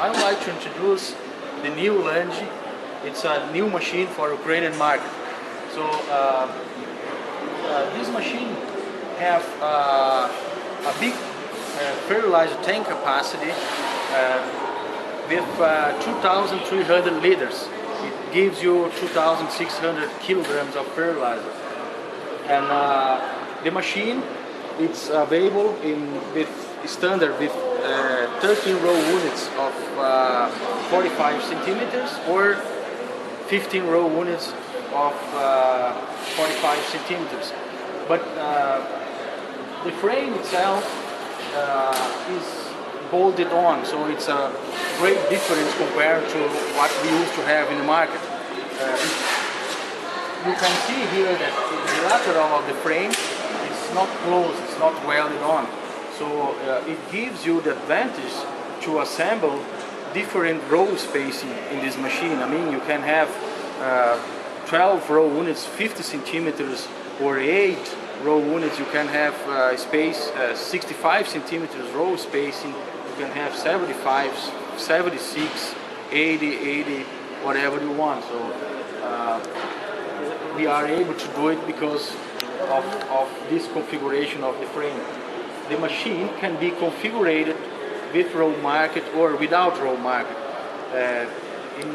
I would like to introduce the new Lange. It's a new machine for Ukrainian market. So uh, uh, this machine have uh, a big uh, fertilizer tank capacity uh, with uh, 2,300 liters. It gives you 2,600 kilograms of fertilizer. And the machine it's available in with standard with 13 row units of uh, 45 centimeters or 15 row units of uh, 45 centimeters. But uh, the frame itself uh, is bolted on, so it's a great difference compared to what we used to have in the market. Uh, you can see here that the lateral of the frame is not closed, it's not welded on. So uh, it gives you the advantage to assemble different row spacing in this machine. I mean, you can have uh, 12 row units, 50 centimeters, or 8 row units. You can have uh, space, uh, 65 centimeters row spacing. You can have 75, 76, 80, 80, whatever you want. So uh, we are able to do it because of, of this configuration of the frame. The machine can be configured with row market or without row market. Uh, in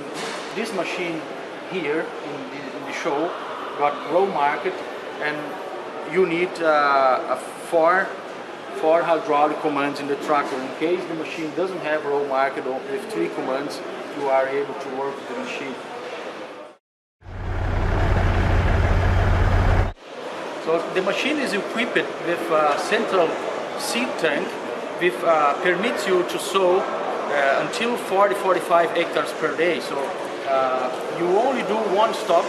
this machine here in the, in the show got row market and you need uh, four four hydraulic commands in the tractor. In case the machine doesn't have row market or with three commands, you are able to work the machine. So the machine is equipped with a central seed tank which uh, permits you to sow uh, until 40-45 hectares per day. So uh, you only do one stop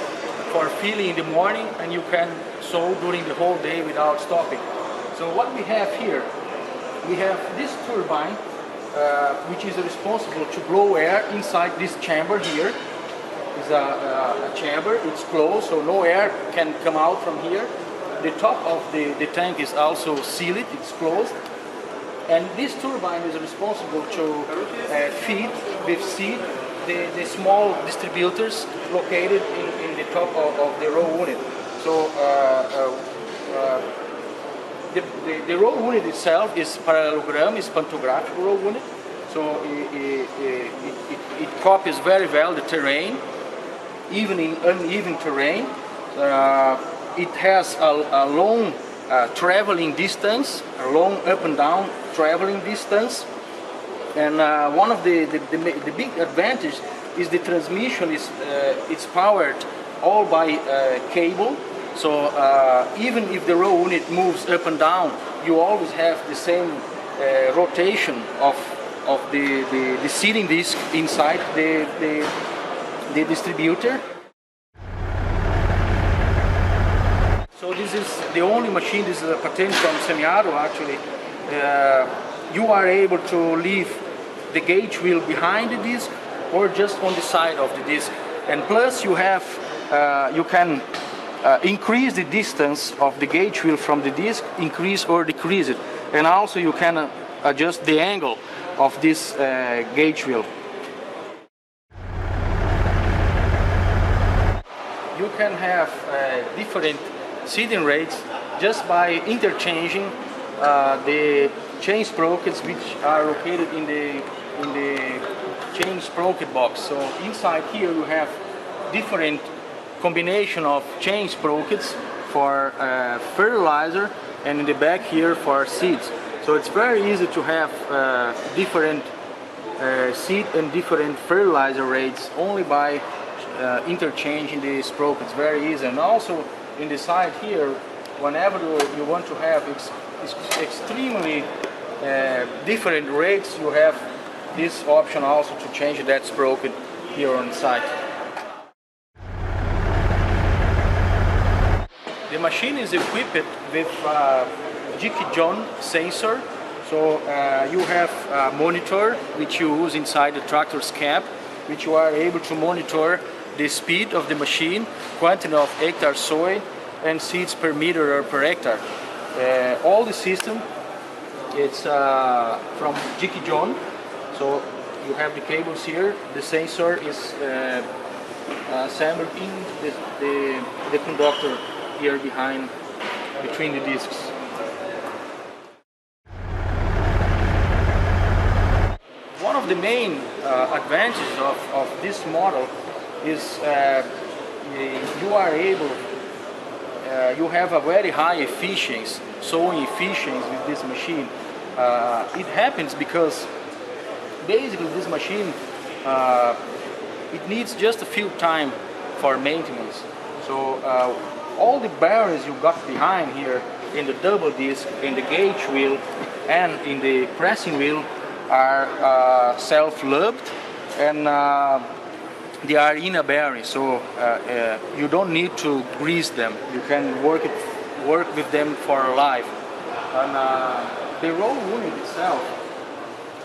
for filling in the morning and you can sow during the whole day without stopping. So what we have here, we have this turbine uh, which is responsible to blow air inside this chamber here. It's a, a, a chamber, it's closed so no air can come out from here the top of the, the tank is also sealed, it's closed. And this turbine is responsible to uh, feed with seed the, the small distributors located in, in the top of, of the row unit. So uh, uh, uh, the, the, the row unit itself is parallelogram, is pantographic row unit. So it, it, it, it, copies very well the terrain, even in uneven terrain. Uh, it has a, a long uh, traveling distance, a long up and down traveling distance. And uh, one of the, the, the, the, big advantage is the transmission is uh, it's powered all by uh, cable. So uh, even if the row unit moves up and down, you always have the same uh, rotation of, of the, the, the sealing disc inside the, the, the distributor. So this is the only machine, this is a patent from Semiaro actually. Uh, you are able to leave the gauge wheel behind the disc or just on the side of the disc. And plus you have, uh, you can uh, increase the distance of the gauge wheel from the disc, increase or decrease it. And also you can uh, adjust the angle of this uh, gauge wheel. You can have uh, different seeding rates just by interchanging uh, the chain sprockets which are located in the in the chain sprocket box. So inside here you have different combination of chain sprockets for uh, fertilizer and in the back here for seeds. So it's very easy to have uh, different uh, seed and different fertilizer rates only by uh, interchanging the sprockets. Very easy and also in the side here, whenever you want to have ex ex extremely uh, different rates, you have this option also to change that's broken here on site. The machine is equipped with uh, John sensor. So uh, you have a monitor which you use inside the tractor's cab, which you are able to monitor the speed of the machine, quantity of hectare soil, and seeds per meter or per hectare. Uh, all the system, it's uh, from Jiki John, so you have the cables here. The sensor is uh, assembled in the, the, the conductor here behind, between the discs. One of the main uh, advantages of, of this model is uh, you are able, uh, you have a very high efficiency, sewing efficiency with this machine. Uh, it happens because basically this machine, uh, it needs just a few time for maintenance. So uh, all the bearings you got behind here in the double disc, in the gauge wheel, and in the pressing wheel are uh, self-lubed and uh, they are in a bearing, so uh, uh, you don't need to grease them. You can work it, work with them for life. And uh, the roll unit itself,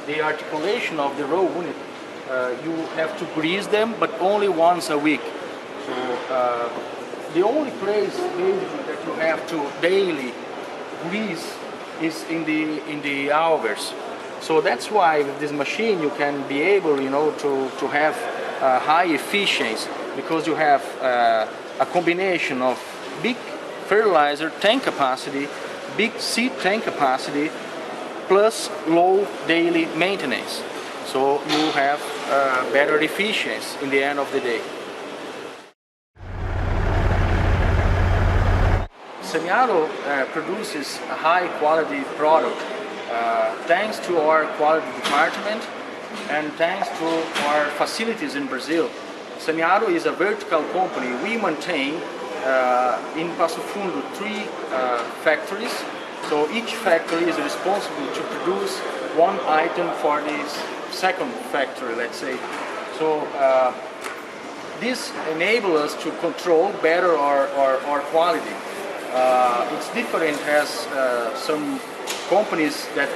the articulation of the roll unit, you have to grease them, but only once a week. So the only place basically that you have to daily grease is in the in the augers. So that's why with this machine you can be able, you know, to, to have uh, high efficiency because you have uh, a combination of big fertilizer tank capacity, big seed tank capacity, plus low daily maintenance. So you have uh, better efficiency in the end of the day. Semiauto uh, produces a high quality product uh, thanks to our quality department and thanks to our facilities in Brazil. Semiauto is a vertical company. We maintain uh, in Passo Fundo three uh, factories. So each factory is responsible to produce one item for this second factory, let's say. So uh, this enables us to control better our, our, our quality. Uh, it's different as uh, some companies that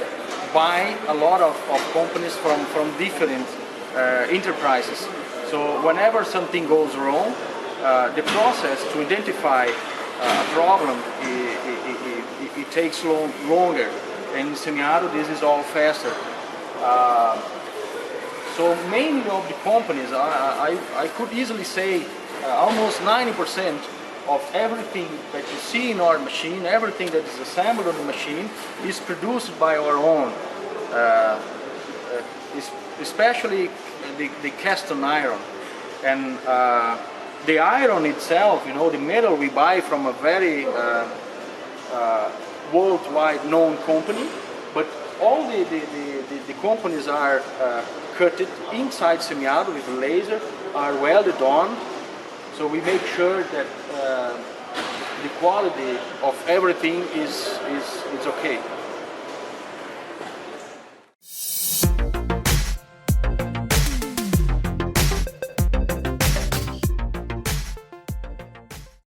buy a lot of, of companies from, from different uh, enterprises. So whenever something goes wrong, uh, the process to identify uh, a problem i i i it takes long, longer. And in Semiauto, this is all faster. Uh, so mainly of the companies, I, I, I could easily say uh, almost 90% of everything that you see in our machine, everything that is assembled on the machine, is produced by our own. Uh, uh, especially the, the cast on iron. And uh, the iron itself, you know, the metal we buy from a very uh, uh, worldwide known company, but all the, the, the, the, companies are uh, cutted inside semi-auto with a laser, are welded on, so we make sure that uh, the quality of everything is, is, is okay.